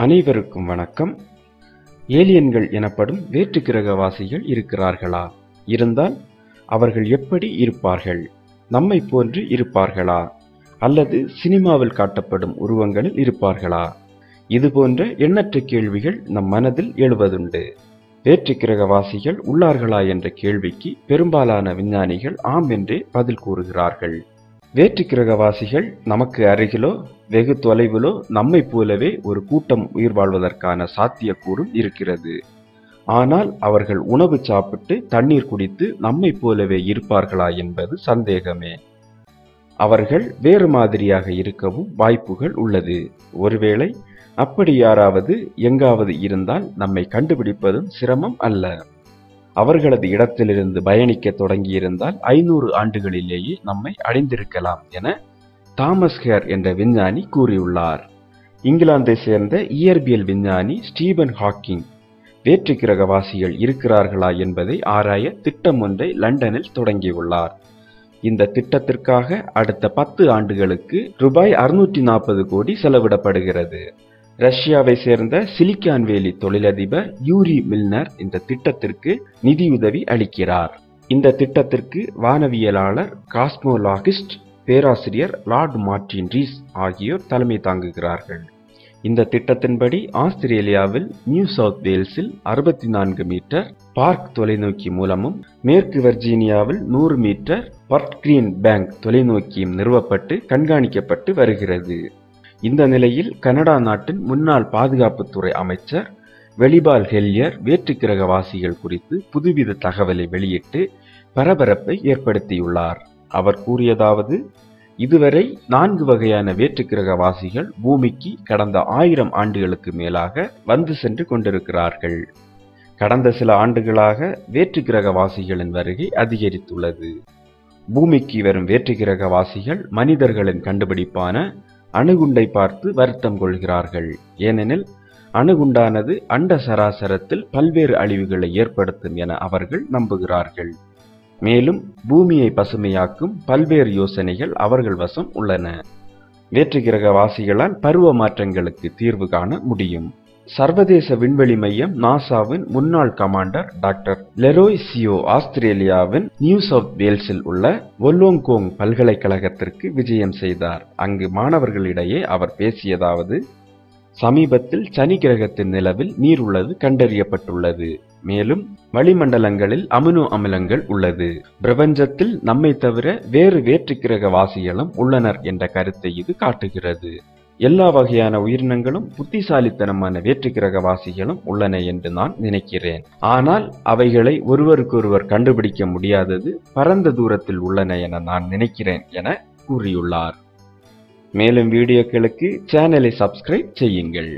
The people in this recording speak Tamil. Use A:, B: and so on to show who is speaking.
A: அனைவருக்கும் வணக்கம். ஏலியன்கள் எனப்படும் வேற்று கிரகவாசிகள் இருக்கிறார்களா? இருந்தால் அவர்கள் எப்படி இருப்பார்கள்? நம்மை போன்று இருப்பார்களா? அல்லது சினிமாவில் காட்டப்படும் உருவங்களில் இருப்பார்களா? இது போன்ற எண்ணற்ற கேள்விகள் நம் மனதில் எழுவதுண்டு. வேற்று கிரகவாசிகள் உள்ளார்களா என்ற கேள்விக்கு பெரும்பாலான விஞ்ஞானிகள் ஆம் என்றே பதில் கூறுகிறார்கள். வேற்று கிரகவாசிகள் நமக்கு அருகிலோ வெகு தொலைவிலோ நம்மைப் போலவே ஒரு கூட்டம் உயிர் வாழ்வதற்கான சாத்தியக்கூறும் இருக்கிறது. ஆனால் அவர்கள் உணவு சாப்பிட்டு தண்ணீர் குடித்து நம்மைப் போலவே இருப்பார்களா என்பது சந்தேகமே. அவர்கள் வேறு மாதிரியாக இருக்கவும் வாய்ப்புகள் உள்ளது. ஒருவேளை அப்படி யாராவது எங்காவது இருந்தால் நம்மை கண்டுபிடிப்பதும் சிரமம் அல்ல. அவர்களது இடத்திலிருந்து பயணிக்க தொடங்கியிருந்தால் ஐநூறு ஆண்டுகளிலேயே நம்மை அடைந்திருக்கலாம் என தாமஸ் ஹேர் என்ற விஞ்ஞானி கூறியுள்ளார். இங்கிலாந்தை சேர்ந்த இயற்பியல் விஞ்ஞானி ஸ்டீபன் ஹாக்கிங் வேற்று கிரகவாசிகள் இருக்கிறார்களா என்பதை ஆராய திட்டம் ஒன்றை லண்டனில் தொடங்கியுள்ளார். இந்த திட்டத்திற்காக அடுத்த பத்து ஆண்டுகளுக்கு ரூபாய் அறுநூற்றி நாற்பது கோடி செலவிடப்படுகிறது. ரஷ்யாவை சேர்ந்த சிலிக்கான் வேலி தொழிலதிபர் யூரி மில்னர் இந்த திட்டத்திற்கு நிதியுதவி அளிக்கிறார். இந்த திட்டத்திற்கு வானவியலாளர் காஸ்மோலாகிஸ்ட் பேராசிரியர் லார்ட் மார்டின் ரீஸ் ஆகியோர் தலைமை தாங்குகிறார்கள். இந்த திட்டத்தின்படி ஆஸ்திரேலியாவில் நியூ சவுத் வேல்ஸில் அறுபத்தி நான்கு மீட்டர் பார்க் தொலைநோக்கி மூலமும் மேற்கு வர்ஜீனியாவில் நூறு மீட்டர் பர்ட் கிரீன் பேங்க் தொலைநோக்கியும் நிறுவப்பட்டு கண்காணிக்கப்பட்டு வருகிறது. இந்த நிலையில் கனடா நாட்டின் முன்னாள் பாதுகாப்புத்துறை அமைச்சர் வெளிபால் ஹெல்லியர் வேற்றுக்கிரக வாசிகள் குறித்து புதுவித தகவலை வெளியிட்டு பரபரப்பை ஏற்படுத்தியுள்ளார். அவர் கூறியதாவது இதுவரை நான்கு வகையான வேற்றுக்கிரகவாசிகள் பூமிக்கு கடந்த ஆயிரம் ஆண்டுகளுக்கு மேலாக வந்து சென்று கொண்டிருக்கிறார்கள். கடந்த சில ஆண்டுகளாக வேற்று கிரகவாசிகளின் வருகை அதிகரித்துள்ளது. பூமிக்கு வரும் வேற்று கிரகவாசிகள் மனிதர்களின் கண்டுபிடிப்பான அணுகுண்டை பார்த்து வருத்தம் கொள்கிறார்கள். ஏனெனில் அணுகுண்டானது அண்ட சராசரத்தில் பல்வேறு அழிவுகளை ஏற்படுத்தும் என அவர்கள் நம்புகிறார்கள். மேலும் பூமியை பசுமையாக்கும் பல்வேறு யோசனைகள் அவர்கள் வசம் உள்ளன. வேற்று கிரகவாசிகளால் பருவ மாற்றங்களுக்கு தீர்வு காண முடியும். சர்வதேச விண்வெளி மையம் நாசாவின் முன்னாள் கமாண்டர் டாக்டர் லெரோய் சியோ ஆஸ்திரேலியாவின் நியூ சவுத் வேல்ஸில் உள்ள ஒல்லோங்கோங் பல்கலைக்கழகத்திற்கு விஜயம் செய்தார். அங்கு மாணவர்களிடையே அவர் பேசியதாவது சமீபத்தில் சனி கிரகத்தின் நிலவில் நீர் உள்ளது கண்டறியப்பட்டுள்ளது. மேலும் வளிமண்டலங்களில் அமினோ அமிலங்கள் உள்ளது. பிரபஞ்சத்தில் நம்மை தவிர வேறு வேற்று கிரக வாசிகளும் உள்ளனர் என்ற கருத்தை இது காட்டுகிறது. எல்லா வகையான உயிரினங்களும் புத்திசாலித்தனமான வேற்றுக்கிரக வாசிகளும் உள்ளன என்று நான் நினைக்கிறேன். ஆனால் அவைகளை ஒருவருக்கொருவர் கண்டுபிடிக்க முடியாதது பரந்த தூரத்தில் உள்ளன என நான் நினைக்கிறேன் என கூறியுள்ளார். மேலும் வீடியோக்களுக்கு சேனலை சப்ஸ்கிரைப் செய்யுங்கள்.